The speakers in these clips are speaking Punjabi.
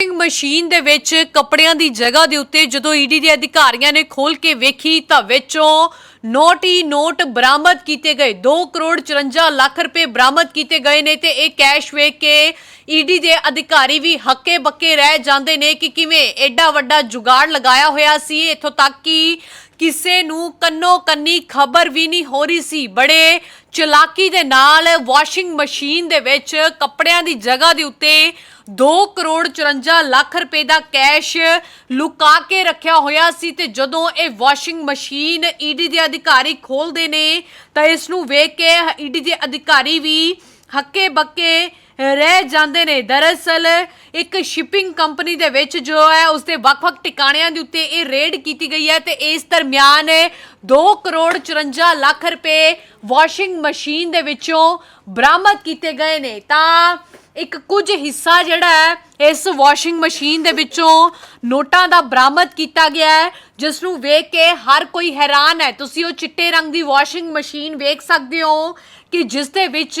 ਵਾਸ਼ਿੰਗ ਮਸ਼ੀਨ ਦੇ ਵਿੱਚ ਕੱਪੜਿਆਂ ਦੀ ਜਗ੍ਹਾ ਦੇ ਉੱਤੇ ਜਦੋਂ ਈਡੀ ਦੇ ਅਧਿਕਾਰੀਆਂ ਨੇ ਖੋਲ ਕੇ ਵੇਖੀ ਤਾਂ ਵਿੱਚੋਂ ਨੋਟ ਹੀ ਨੋਟ ਬਰਾਮਦ ਕੀਤੇ ਗਏ। 2 ਕਰੋੜ 54 ਲੱਖ ਰੁਪਏ ਬਰਾਮਦ ਕੀਤੇ ਗਏ ਨੇ ਤੇ ਇਹ ਕੈਸ਼ ਵੇਖ ਕੇ ਈਡੀ ਦੇ ਅਧਿਕਾਰੀ ਵੀ ਹੱਕੇ ਬੱਕੇ ਰਹਿ ਜਾਂਦੇ ਨੇ ਕਿ ਕਿਵੇਂ ਐਡਾ ਵੱਡਾ ਜੁਗਾੜ ਲਗਾਇਆ ਹੋਇਆ ਸੀ। ਇੱਥੋਂ ਤੱਕ ਕਿ ਕਿਸੇ ਨੂੰ ਕੰਨੋ ਕੰਨੀ ਖਬਰ ਵੀ ਨਹੀਂ ਹੋ ਰਹੀ ਸੀ। ਬੜੇ ਚਲਾਕੀ ਦੇ ਨਾਲ ਵਾਸ਼ਿੰਗ ਮਸ਼ੀਨ ਦੇ ਵਿੱਚ ਕੱਪੜਿਆਂ ਦੀ ਜਗ੍ਹਾ ਦੇ ਉੱਤੇ 2 ਕਰੋੜ 54 ਲੱਖ ਰੁਪਏ ਦਾ ਕੈਸ਼ ਲੁਕਾ ਕੇ ਰੱਖਿਆ ਹੋਇਆ ਸੀ ਤੇ ਜਦੋਂ ਇਹ ਵਾਸ਼ਿੰਗ ਮਸ਼ੀਨ ਈਡੀ ਦੇ ਅਧਿਕਾਰੀ ਖੋਲਦੇ ਨੇ ਤਾਂ ਇਸ ਨੂੰ ਵੇਖ ਕੇ ਈਡੀ ਦੇ ਅਧਿਕਾਰੀ ਵੀ ਹੱਕੇ ਬੱਕੇ ਰਹਿ ਜਾਂਦੇ ਨੇ। ਦਰਅਸਲ ਇੱਕ ਸ਼ਿਪਿੰਗ ਕੰਪਨੀ ਦੇ ਵਿੱਚ ਜੋ ਹੈ ਉਸ ਦੇ ਵੱਖ-ਵੱਖ ਟਿਕਾਣਿਆਂ ਦੇ ਉੱਤੇ ਇਹ ਰੇਡ ਕੀਤੀ ਗਈ ਹੈ ਤੇ ਇਸ ਦਰਮਿਆਨ 2 ਕਰੋੜ 54 ਲੱਖ ਰੁਪਏ ਵਾਸ਼ਿੰਗ ਮਸ਼ੀਨ ਦੇ ਵਿੱਚੋਂ ਬਰਾਮਦ ਕੀਤੇ ਗਏ ਨੇ। ਤਾਂ ਇੱਕ ਕੁਝ ਹਿੱਸਾ ਜਿਹੜਾ ਹੈ, ਇਸ ਵਾਸ਼ਿੰਗ ਮਸ਼ੀਨ ਦੇ ਵਿੱਚੋਂ ਨੋਟਾਂ ਦਾ ਬਰਾਮਦ ਕੀਤਾ ਗਿਆ ਹੈ ਜਿਸ ਨੂੰ ਵੇਖ ਕੇ ਹਰ ਕੋਈ ਹੈਰਾਨ ਹੈ। ਤੁਸੀਂ ਉਹ ਚਿੱਟੇ ਰੰਗ ਦੀ ਵਾਸ਼ਿੰਗ ਮਸ਼ੀਨ ਵੇਖ ਸਕਦੇ ਹੋ ਕਿ ਜਿਸ ਦੇ ਵਿੱਚ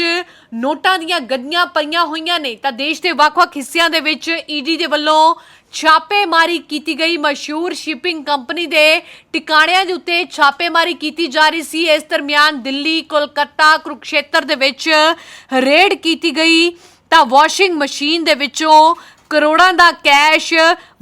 ਨੋਟਾਂ ਦੀਆਂ ਗੱਡੀਆਂ ਪਈਆਂ ਹੋਈਆਂ ਨੇ। ਤਾਂ ਦੇਸ਼ ਦੇ ਵੱਖ-ਵੱਖ ਹਿੱਸਿਆਂ ਦੇ ਵਿੱਚ ਈਡੀ ਦੇ ਵੱਲੋਂ ਛਾਪੇਮਾਰੀ ਕੀਤੀ ਗਈ। ਮਸ਼ਹੂਰ ਸ਼ਿਪਿੰਗ ਕੰਪਨੀ ਦੇ ਟਿਕਾਣਿਆਂ ਦੇ ਉੱਤੇ ਛਾਪੇਮਾਰੀ ਕੀਤੀ ਜਾ ਰਹੀ ਸੀ। ਇਸ ਦਰਮਿਆਨ ਦਿੱਲੀ, ਕੋਲਕਾਤਾ, ਕੁਰੂਕਸ਼ੇਤਰ ਦੇ ਵਿੱਚ ਰੇਡ ਕੀਤੀ ਗਈ। ਤਾਂ ਵਾਸ਼ਿੰਗ ਮਸ਼ੀਨ ਦੇ ਵਿੱਚੋਂ ਕਰੋੜਾਂ ਦਾ ਕੈਸ਼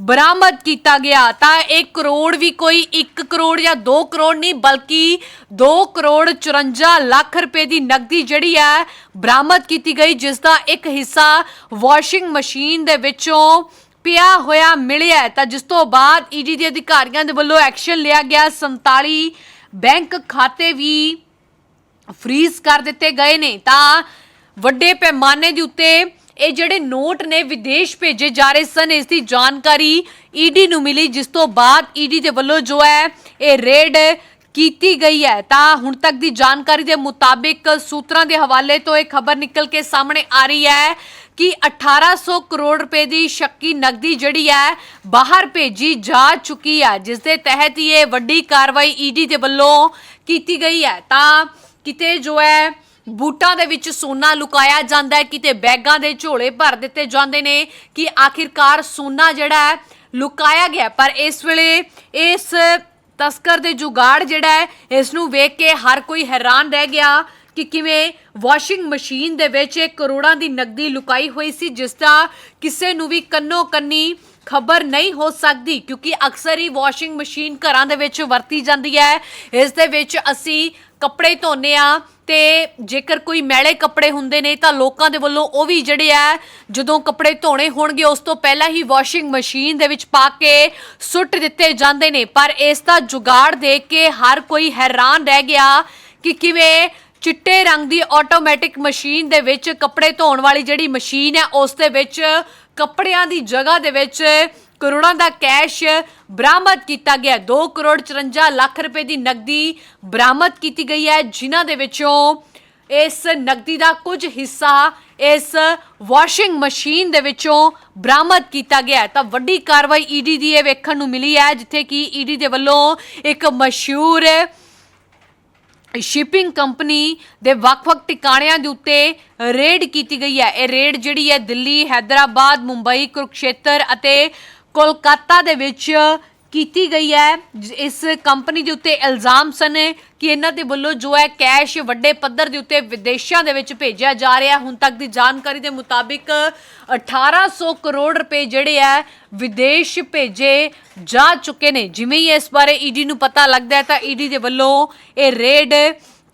ਬਰਾਮਦ ਕੀਤਾ ਗਿਆ। ਤਾਂ ਇਹ ਕਰੋੜ ਵੀ ਕੋਈ 1 ਕਰੋੜ ਜਾਂ 2 ਕਰੋੜ ਨਹੀਂ, ਬਲਕਿ 2 ਕਰੋੜ 54 ਲੱਖ ਰੁਪਏ ਦੀ ਨਕਦੀ ਜਿਹੜੀ ਹੈ ਬਰਾਮਦ ਕੀਤੀ ਗਈ, ਜਿਸ ਦਾ ਇੱਕ ਹਿੱਸਾ ਵਾਸ਼ਿੰਗ ਮਸ਼ੀਨ ਦੇ ਵਿੱਚੋਂ ਪਿਆ ਹੋਇਆ ਮਿਲਿਆ ਤਾਂ ਜਿਸ ਤੋਂ ਬਾਅਦ ਈਡੀ ਦੇ ਅਧਿਕਾਰੀਆਂ ਦੇ ਵੱਲੋਂ ਐਕਸ਼ਨ ਲਿਆ ਗਿਆ। 47 ਬੈਂਕ ਖਾਤੇ ਵੀ ਫ੍ਰੀਜ਼ ਕਰ ਦਿੱਤੇ ਗਏ ਨੇ। ਤਾਂ ਵੱਡੇ ਪੈਮਾਨੇ ਦੇ ਉੱਤੇ ਇਹ ਜਿਹੜੇ ਨੋਟ ਨੇ ਵਿਦੇਸ਼ ਭੇਜੇ ਜਾ ਰਹੇ ਸਨ, ਇਸ ਦੀ ਜਾਣਕਾਰੀ ਈਡੀ ਨੂੰ ਮਿਲੀ, ਜਿਸ ਤੋਂ ਬਾਅਦ ਈਡੀ ਦੇ ਵੱਲੋਂ ਜੋ ਹੈ, ਇਹ ਰੇਡ ਕੀਤੀ ਗਈ ਹੈ। ਤਾਂ ਹੁਣ ਤੱਕ ਦੀ ਜਾਣਕਾਰੀ ਦੇ ਮੁਤਾਬਿਕ ਸੂਤਰਾਂ ਦੇ ਹਵਾਲੇ ਤੋਂ ਇਹ ਖਬਰ ਨਿਕਲ ਕੇ ਸਾਹਮਣੇ ਆ ਰਹੀ ਹੈ ਕਿ 1800 ਕਰੋੜ ਰੁਪਏ ਦੀ ਸ਼ੱਕੀ ਨਕਦੀ ਜਿਹੜੀ ਹੈ, ਬਾਹਰ ਭੇਜੀ ਜਾ ਚੁੱਕੀ ਹੈ, ਜਿਸ ਦੇ ਤਹਿਤ ਹੀ ਇਹ ਵੱਡੀ ਕਾਰਵਾਈ ਈਡੀ ਦੇ ਵੱਲੋਂ ਕੀਤੀ ਗਈ ਹੈ। ਤਾਂ ਕਿਤੇ ਜੋ ਹੈ ਬੂਟਾਂ ਦੇ ਵਿੱਚ ਸੋਨਾ ਲੁਕਾਇਆ ਜਾਂਦਾ ਹੈ, ਕਿਤੇ ਬੈਗਾਂ ਦੇ ਝੋਲੇ ਭਰ ਦਿੱਤੇ ਜਾਂਦੇ ਨੇ ਕਿ ਆਖਿਰਕਾਰ ਸੋਨਾ ਜਿਹੜਾ ਹੈ, ਲੁਕਾਇਆ ਗਿਆ ਪਰ ਇਸ ਵੇਲੇ ਇਸ ਤਸਕਰ ਦੇ ਜੁਗਾੜ ਜਿਹੜਾ ਹੈ, ਇਸ ਨੂੰ ਵੇਖ ਕੇ ਹਰ ਕੋਈ ਹੈਰਾਨ ਰਹਿ ਗਿਆ ਕਿ ਕਿਵੇਂ ਵਾਸ਼ਿੰਗ ਮਸ਼ੀਨ ਦੇ ਵਿੱਚ ਕਰੋੜਾਂ ਦੀ ਨਕਦੀ ਲੁਕਾਈ ਹੋਈ ਸੀ, ਜਿਸ ਦਾ ਕਿਸੇ ਨੂੰ ਵੀ ਕੰਨੋ ਕੰਨੀ ਖਬਰ ਨਹੀਂ ਹੋ ਸਕਦੀ, ਕਿਉਂਕਿ ਅਕਸਰ ਹੀ ਵਾਸ਼ਿੰਗ ਮਸ਼ੀਨ ਘਰਾਂ ਦੇ ਵਿੱਚ ਵਰਤੀ ਜਾਂਦੀ ਹੈ। ਇਸ ਦੇ ਵਿੱਚ ਅਸੀਂ ਕੱਪੜੇ ਧੋਨੇ ਆ ਤੇ ਜੇਕਰ ਕੋਈ ਮੈਲੇ ਕੱਪੜੇ ਹੁੰਦੇ ਨੇ ਤਾਂ ਲੋਕਾਂ ਦੇ ਵੱਲੋਂ ਉਹ ਵੀ ਜਿਹੜੇ ਆ, ਜਦੋਂ ਕੱਪੜੇ ਧੋਣੇ ਹੋਣਗੇ, ਉਸ ਤੋਂ ਪਹਿਲਾਂ ਹੀ ਵਾਸ਼ਿੰਗ ਮਸ਼ੀਨ ਦੇ ਵਿੱਚ ਪਾ ਕੇ ਸੁੱਟ ਦਿੱਤੇ ਜਾਂਦੇ ਨੇ। ਪਰ ਇਸ ਦਾ ਜੁਗਾੜ ਦੇਖ ਕੇ ਹਰ ਕੋਈ ਹੈਰਾਨ ਰਹਿ ਗਿਆ ਕਿ ਕਿਵੇਂ ਚਿੱਟੇ ਰੰਗ ਦੀ ਆਟੋਮੈਟਿਕ ਮਸ਼ੀਨ ਦੇ ਵਿੱਚ ਕੱਪੜੇ ਧੋਣ ਵਾਲੀ ਜਿਹੜੀ ਮਸ਼ੀਨ ਹੈ, ਉਸ ਦੇ ਵਿੱਚ ਕੱਪੜਿਆਂ ਦੀ ਜਗ੍ਹਾ ਦੇ ਵਿੱਚ ਕਰੋੜਾਂ ਦਾ ਕੈਸ਼ ਬਰਾਮਦ ਕੀਤਾ ਗਿਆ। 2 ਕਰੋੜ 54 ਲੱਖ ਰੁਪਏ ਦੀ ਨਕਦੀ ਬਰਾਮਦ ਕੀਤੀ ਗਈ ਹੈ, ਜਿਨ੍ਹਾਂ ਦੇ ਵਿੱਚੋਂ ਇਸ ਨਕਦੀ ਦਾ ਕੁਝ ਹਿੱਸਾ ਇਸ ਵਾਸ਼ਿੰਗ ਮਸ਼ੀਨ ਦੇ ਵਿੱਚੋਂ ਬਰਾਮਦ ਕੀਤਾ ਗਿਆ ਤਾਂ ਵੱਡੀ ਕਾਰਵਾਈ ਈਡੀ ਦੀ ਇਹ ਵੇਖਣ ਨੂੰ ਮਿਲੀ ਹੈ, ਜਿੱਥੇ ਕਿ ਈਡੀ ਦੇ ਵੱਲੋਂ ਇੱਕ ਮਸ਼ਹੂਰ ਸ਼ਿਪਿੰਗ ਕੰਪਨੀ ਦੇ ਵੱਖ-ਵੱਖ ਟਿਕਾਣਿਆਂ ਦੇ ਉੱਤੇ ਰੇਡ ਕੀਤੀ ਗਈ ਹੈ। ਇਹ ਰੇਡ ਜਿਹੜੀ ਹੈ ਦਿੱਲੀ, ਹੈਦਰਾਬਾਦ, ਮੁੰਬਈ, ਕੁਰਕਸ਼ੇਤਰ ਅਤੇ ਕੋਲਕਾਤਾ ਦੇ ਵਿੱਚ ਕੀਤੀ ਗਈ ਹੈ ਇਸ ਕੰਪਨੀ ਦੇ ਉੱਤੇ ਇਲਜ਼ਾਮ ਸਨ ਕਿ ਇਹਨਾਂ ਦੇ ਵੱਲੋਂ ਜੋ ਹੈ ਕੈਸ਼ ਵੱਡੇ ਪੱਧਰ ਦੇ ਉੱਤੇ ਵਿਦੇਸ਼ਾਂ ਦੇ ਵਿੱਚ ਭੇਜਿਆ ਜਾ ਰਿਹਾ ਹੁਣ ਤੱਕ ਦੀ ਜਾਣਕਾਰੀ ਦੇ ਮੁਤਾਬਿਕ 1800 ਕਰੋੜ ਰੁਪਏ ਜਿਹੜੇ ਆ ਵਿਦੇਸ਼ ਭੇਜੇ ਜਾ ਚੁੱਕੇ ਨੇ। ਜਿਵੇਂ ਹੀ ਇਸ ਬਾਰੇ ਈਡੀ ਨੂੰ ਪਤਾ ਲੱਗਦਾ ਹੈ, ਤਾਂ ਈਡੀ ਦੇ ਵੱਲੋਂ ਇਹ ਰੇਡ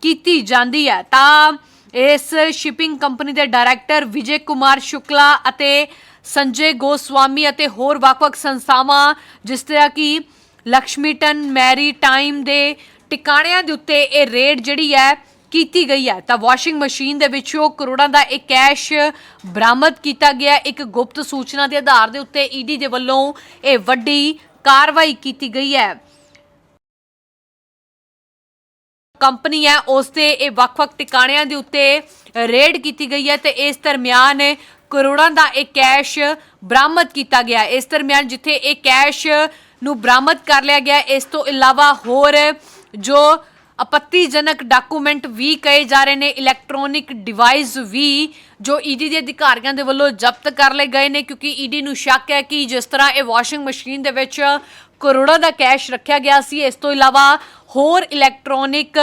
ਕੀਤੀ ਜਾਂਦੀ ਹੈ। ਤਾਂ ਇਸ ਸ਼ਿਪਿੰਗ ਕੰਪਨੀ ਦੇ ਡਾਇਰੈਕਟਰ ਵਿਜੇ ਕੁਮਾਰ ਸ਼ੁਕਲਾ ਅਤੇ ਸੰਜੇ ਗੋਸਵਾਮੀ ਅਤੇ ਹੋਰ ਵੱਖ-ਵੱਖ ਸੰਸਥਾਵਾਂ, ਜਿਸ ਤਰ੍ਹਾਂ ਕਿ ਲక్ష్ਮੀਟਨ ਮੈਰੀ ਟਾਈਮ ਦੇ ਟਿਕਾਣਿਆਂ ਦੇ ਉੱਤੇ ਇਹ ਰੇਡ ਜਿਹੜੀ ਹੈ ਕੀਤੀ ਗਈ ਹੈ। ਤਾਂ ਵਾਸ਼ਿੰਗ ਮਸ਼ੀਨ ਦੇ ਵਿੱਚੋਂ ਕਰੋੜਾਂ ਦਾ ਇੱਕ ਕੈਸ਼ ਬਰਾਮਦ ਕੀਤਾ ਗਿਆ। ਇੱਕ ਗੁਪਤ ਸੂਚਨਾ ਦੇ ਆਧਾਰ ਦੇ ਉੱਤੇ ਈਡੀ ਦੇ ਵੱਲੋਂ ਇਹ ਵੱਡੀ ਕਾਰਵਾਈ ਕੀਤੀ ਗਈ ਹੈ। ਕੰਪਨੀ ਹੈ, ਉਸ ਦੇ ਇਹ ਵੱਖ-ਵੱਖ ਟਿਕਾਣਿਆਂ ਦੇ ਉੱਤੇ ਰੇਡ ਕੀਤੀ ਗਈ ਹੈ ਤੇ ਇਸ ਦਰਮਿਆਨ ਕਰੋੜਾਂ ਦਾ ਇਹ ਕੈਸ਼ ਬਰਾਮਦ ਕੀਤਾ ਗਿਆ ਇਸ ਦਰਮਿਆਨ ਜਿੱਥੇ ਇਹ ਕੈਸ਼ ਨੂੰ ਬਰਾਮਦ ਕਰ ਲਿਆ ਗਿਆ ਇਸ ਤੋਂ ਇਲਾਵਾ ਹੋਰ ਜੋ ਆਪੱਤੀਜਨਕ ਡਾਕੂਮੈਂਟ ਵੀ ਕਹੇ ਜਾ ਰਹੇ ਨੇ, ਇਲੈਕਟ੍ਰੋਨਿਕ ਡਿਵਾਈਸ ਵੀ ਜੋ ਈਡੀ ਦੇ ਅਧਿਕਾਰੀਆਂ ਦੇ ਵੱਲੋਂ ਜ਼ਬਤ ਕਰ ਲਏ ਗਏ ਨੇ, ਕਿਉਂਕਿ ਈਡੀ ਨੂੰ ਸ਼ੱਕ ਹੈ ਕਿ ਜਿਸ ਤਰ੍ਹਾਂ ਇਹ ਵਾਸ਼ਿੰਗ ਮਸ਼ੀਨ ਦੇ ਵਿੱਚ ਕਰੋੜਾਂ ਦਾ ਕੈਸ਼ ਰੱਖਿਆ ਗਿਆ ਸੀ, ਇਸ ਤੋਂ ਇਲਾਵਾ ਹੋਰ ਇਲੈਕਟ੍ਰੋਨਿਕ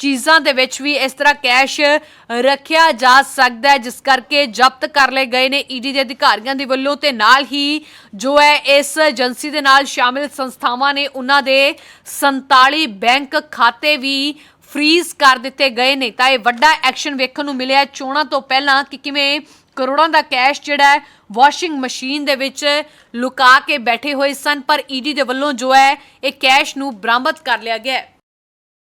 ਚੀਜ਼ਾਂ ਦੇ ਵਿੱਚ ਵੀ ਇਸ ਤਰ੍ਹਾਂ ਕੈਸ਼ ਰੱਖਿਆ ਜਾ ਸਕਦਾ ਹੈ, ਜਿਸ ਕਰਕੇ ਜ਼ਬਤ ਕਰ ਲਏ ਗਏ ਨੇ ਈਡੀ ਦੇ ਅਧਿਕਾਰੀਆਂ ਦੇ ਵੱਲੋਂ ਤੇ ਨਾਲ ਹੀ ਜੋ ਹੈ ਇਸ ਏਜੰਸੀ ਦੇ ਨਾਲ ਸ਼ਾਮਿਲ ਸੰਸਥਾਵਾਂ ਨੇ ਉਹਨਾਂ ਦੇ 47 ਬੈਂਕ ਖਾਤੇ ਵੀ ਫ੍ਰੀਜ਼ ਕਰ ਦਿੱਤੇ ਗਏ ਨੇ। ਤਾਂ ਇਹ ਵੱਡਾ ਐਕਸ਼ਨ ਵੇਖਣ ਨੂੰ ਮਿਲਿਆ ਚੋਣਾਂ ਤੋਂ ਪਹਿਲਾਂ ਕਿ ਕਿਵੇਂ ਕਰੋੜਾਂ ਦਾ ਕੈਸ਼ ਜਿਹੜਾ ਹੈ, ਵਾਸ਼ਿੰਗ ਮਸ਼ੀਨ ਦੇ ਵਿੱਚ ਲੁਕਾ ਕੇ ਬੈਠੇ ਹੋਏ ਸਨ, ਪਰ ਈਡੀ ਦੇ ਵੱਲੋਂ ਜੋ ਹੈ, ਇਹ ਕੈਸ਼ ਨੂੰ ਬਰਾਮਦ ਕਰ ਲਿਆ ਗਿਆ ਹੈ।